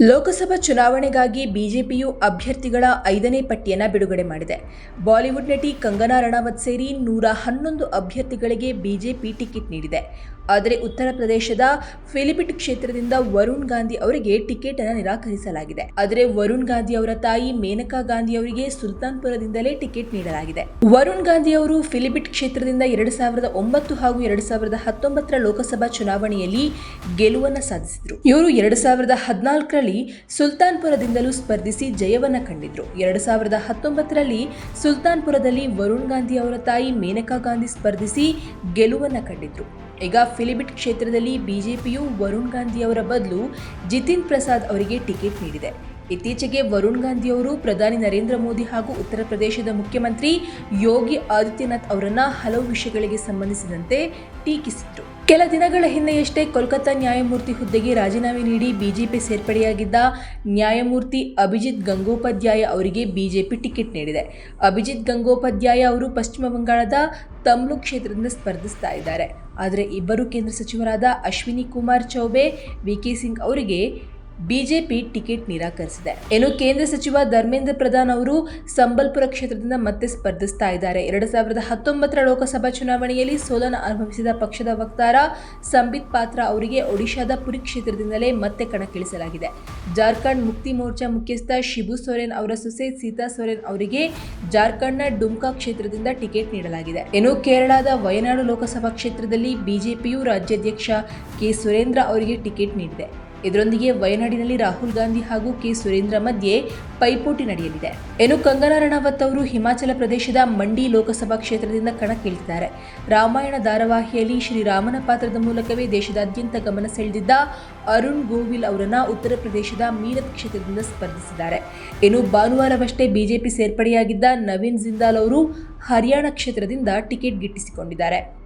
ಲೋಕಸಭಾ ಚುನಾವಣೆಗಾಗಿ ಬಿಜೆಪಿಯು ಅಭ್ಯರ್ಥಿಗಳ ಐದನೇ ಪಟ್ಟಿಯನ್ನು ಬಿಡುಗಡೆ ಮಾಡಿದೆ. ಬಾಲಿವುಡ್ ನಟಿ ಕಂಗನಾ ರಣಾವತ್ ಸೇರಿ ನೂರ ಹನ್ನೊಂದು ಅಭ್ಯರ್ಥಿಗಳಿಗೆ ಬಿಜೆಪಿ ಟಿಕೆಟ್ ನೀಡಿದೆ. ಆದರೆ ಉತ್ತರ ಪ್ರದೇಶದ ಫಿಲಿಪಿಟ್ ಕ್ಷೇತ್ರದಿಂದ ವರುಣ್ ಗಾಂಧಿ ಅವರಿಗೆ ಟಿಕೆಟ್ ಅನ್ನು ನಿರಾಕರಿಸಲಾಗಿದೆ. ಆದರೆ ವರುಣ್ ಗಾಂಧಿ ಅವರ ತಾಯಿ ಮೇನಕಾ ಗಾಂಧಿ ಅವರಿಗೆ ಸುಲ್ತಾನ್ಪುರದಿಂದಲೇ ಟಿಕೆಟ್ ನೀಡಲಾಗಿದೆ. ವರುಣ್ ಗಾಂಧಿ ಅವರು ಫಿಲಿಪಿಟ್ ಕ್ಷೇತ್ರದಿಂದ ಎರಡು ಸಾವಿರದ ಒಂಬತ್ತು ಹಾಗೂ ಎರಡು ಸಾವಿರದ ಹತ್ತೊಂಬತ್ತರ ಲೋಕಸಭಾ ಚುನಾವಣೆಯಲ್ಲಿ ಗೆಲುವನ್ನು ಸಾಧಿಸಿದರು. ಇವರು ಎರಡು ಸಾವಿರದ ಹದಿನಾಲ್ಕರಲ್ಲಿ ಸುಲ್ತಾನ್ಪುರದಿಂದಲೂ ಸ್ಪರ್ಧಿಸಿ ಜಯವನ್ನು ಕಂಡಿದ್ರು. ಎರಡು ಸಾವಿರದ ಹತ್ತೊಂಬತ್ತರಲ್ಲಿ ಸುಲ್ತಾನ್ಪುರದಲ್ಲಿ ವರುಣ್ ಗಾಂಧಿ ಅವರ ತಾಯಿ ಮೇನಕಾ ಗಾಂಧಿ ಸ್ಪರ್ಧಿಸಿ ಗೆಲುವನ್ನು ಕಂಡಿದ್ರು. ಈಗ ಫಿಲಿಬಿಟ್ ಕ್ಷೇತ್ರದಲ್ಲಿ ಬಿಜೆಪಿಯು ವರುಣ್ ಗಾಂಧಿ ಅವರ ಬದಲು ಜಿತಿನ್ ಪ್ರಸಾದ್ ಅವರಿಗೆ ಟಿಕೆಟ್ ನೀಡಿದೆ. ಇತ್ತೀಚೆಗೆ ವರುಣ್ ಗಾಂಧಿ ಅವರು ಪ್ರಧಾನಿ ನರೇಂದ್ರ ಮೋದಿ ಹಾಗೂ ಉತ್ತರ ಪ್ರದೇಶದ ಮುಖ್ಯಮಂತ್ರಿ ಯೋಗಿ ಆದಿತ್ಯನಾಥ್ ಅವರನ್ನ ಹಲವು ವಿಷಯಗಳಿಗೆ ಸಂಬಂಧಿಸಿದಂತೆ ಟೀಕಿಸಿದ್ರು. ಕೆಲ ದಿನಗಳ ಹಿಂದೆಯಷ್ಟೇ ಕೋಲ್ಕತ್ತಾ ನ್ಯಾಯಮೂರ್ತಿ ಹುದ್ದೆಗೆ ರಾಜೀನಾಮೆ ನೀಡಿ ಬಿಜೆಪಿ ಸೇರ್ಪಡೆಯಾಗಿದ್ದ ನ್ಯಾಯಮೂರ್ತಿ ಅಭಿಜಿತ್ ಗಂಗೋಪಾಧ್ಯಾಯ ಅವರಿಗೆ ಬಿಜೆಪಿ ಟಿಕೆಟ್ ನೀಡಿದೆ. ಅಭಿಜಿತ್ ಗಂಗೋಪಾಧ್ಯಾಯ ಅವರು ಪಶ್ಚಿಮ ಬಂಗಾಳದ ತಮ್ಲು ಕ್ಷೇತ್ರದಿಂದ ಸ್ಪರ್ಧಿಸ್ತಾ ಇದ್ದಾರೆ. ಆದರೆ ಇಬ್ಬರು ಕೇಂದ್ರ ಸಚಿವರಾದ ಅಶ್ವಿನಿ ಕುಮಾರ್ ಚೌಬೆ ವಿಕೆ ಸಿಂಗ್ ಅವರಿಗೆ ಬಿಜೆಪಿ ಟಿಕೆಟ್ ನಿರಾಕರಿಸಿದೆ. ಇನ್ನು ಕೇಂದ್ರ ಸಚಿವ ಧರ್ಮೇಂದ್ರ ಪ್ರಧಾನ್ ಅವರು ಸಂಬಲ್ಪುರ ಕ್ಷೇತ್ರದಿಂದ ಮತ್ತೆ ಸ್ಪರ್ಧಿಸ್ತಾ ಇದ್ದಾರೆ. ಎರಡು ಸಾವಿರದ ಹತ್ತೊಂಬತ್ತರ ಲೋಕಸಭಾ ಚುನಾವಣೆಯಲ್ಲಿ ಸೋಲನ ಅನುಭವಿಸಿದ ಪಕ್ಷದ ವಕ್ತಾರ ಸಂಬಿತ್ ಪಾತ್ರ ಅವರಿಗೆ ಒಡಿಶಾದ ಪುರಿ ಕ್ಷೇತ್ರದಿಂದಲೇ ಮತ್ತೆ ಕಣಕ್ಕಿಳಿಸಲಾಗಿದೆ. ಜಾರ್ಖಂಡ್ ಮುಕ್ತಿ ಮೋರ್ಚಾ ಮುಖ್ಯಸ್ಥ ಶಿಬು ಸೊರೇನ್ ಅವರ ಸೊಸೆ ಸೀತಾ ಸೊರೇನ್ ಅವರಿಗೆ ಜಾರ್ಖಂಡ್ನ ಡುಮ್ಕಾ ಕ್ಷೇತ್ರದಿಂದ ಟಿಕೆಟ್ ನೀಡಲಾಗಿದೆ. ಇನ್ನು ಕೇರಳದ ವಯನಾಡು ಲೋಕಸಭಾ ಕ್ಷೇತ್ರದಲ್ಲಿ ಬಿಜೆಪಿಯು ರಾಜ್ಯಾಧ್ಯಕ್ಷ ಕೆ. ಸುರೇಂದ್ರ ಅವರಿಗೆ ಟಿಕೆಟ್ ನೀಡಿದೆ. ಇದರೊಂದಿಗೆ ವಯನಾಡಿನಲ್ಲಿ ರಾಹುಲ್ ಗಾಂಧಿ ಹಾಗೂ ಕೆ ಸುರೇಂದ್ರ ಮಧ್ಯೆ ಪೈಪೋಟಿ ನಡೆಯಲಿದೆ. ಇನ್ನು ಕಂಗನಾ ರಣಾವತ್ ಅವರು ಹಿಮಾಚಲ ಪ್ರದೇಶದ ಮಂಡಿ ಲೋಕಸಭಾ ಕ್ಷೇತ್ರದಿಂದ ಕಣಕ್ಕಿಳಿದಿದ್ದಾರೆ. ರಾಮಾಯಣ ಧಾರಾವಾಹಿಯಲ್ಲಿ ಶ್ರೀರಾಮನ ಪಾತ್ರದ ಮೂಲಕವೇ ದೇಶದಾದ್ಯಂತ ಗಮನ ಸೆಳೆದಿದ್ದ ಅರುಣ್ ಗೋವಿಲ್ ಅವರನ್ನು ಉತ್ತರ ಪ್ರದೇಶದ ಮೀರತ್ ಕ್ಷೇತ್ರದಿಂದ ಸ್ಪರ್ಧಿಸಿದ್ದಾರೆ. ಇನ್ನು ಭಾನುವಾರವಷ್ಟೇ ಬಿಜೆಪಿ ಸೇರ್ಪಡೆಯಾಗಿದ್ದ ನವೀನ್ ಜಿಂದಾಲ್ ಅವರು ಹರಿಯಾಣ ಕ್ಷೇತ್ರದಿಂದ ಟಿಕೆಟ್ ಗಿಟ್ಟಿಸಿಕೊಂಡಿದ್ದಾರೆ.